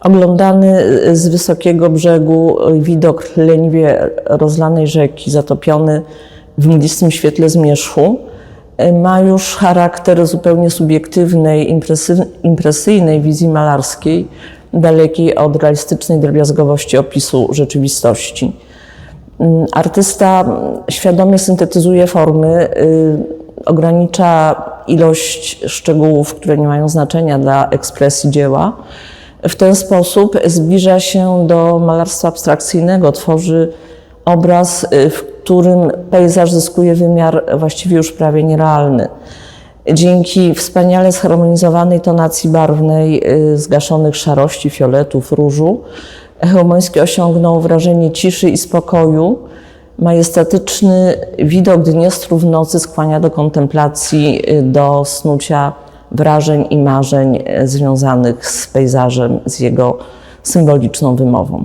Oglądany z wysokiego brzegu widok leniwie rozlanej rzeki, zatopiony w mglistym świetle zmierzchu, ma już charakter zupełnie subiektywnej, impresy, impresyjnej wizji malarskiej, dalekiej od realistycznej drobiazgowości opisu rzeczywistości. Artysta świadomie syntetyzuje formy, y, ogranicza ilość szczegółów, które nie mają znaczenia dla ekspresji dzieła. W ten sposób zbliża się do malarstwa abstrakcyjnego, tworzy obraz, y, w którym pejzaż zyskuje wymiar właściwie już prawie nierealny. Dzięki wspaniale zharmonizowanej tonacji barwnej, y, zgaszonych szarości, fioletów, różu, Chełmoński osiągnął wrażenie ciszy i spokoju. Majestatyczny widok Dniestru w nocy skłania do kontemplacji, y, do snucia wrażeń i marzeń y, związanych z pejzażem, z jego symboliczną wymową.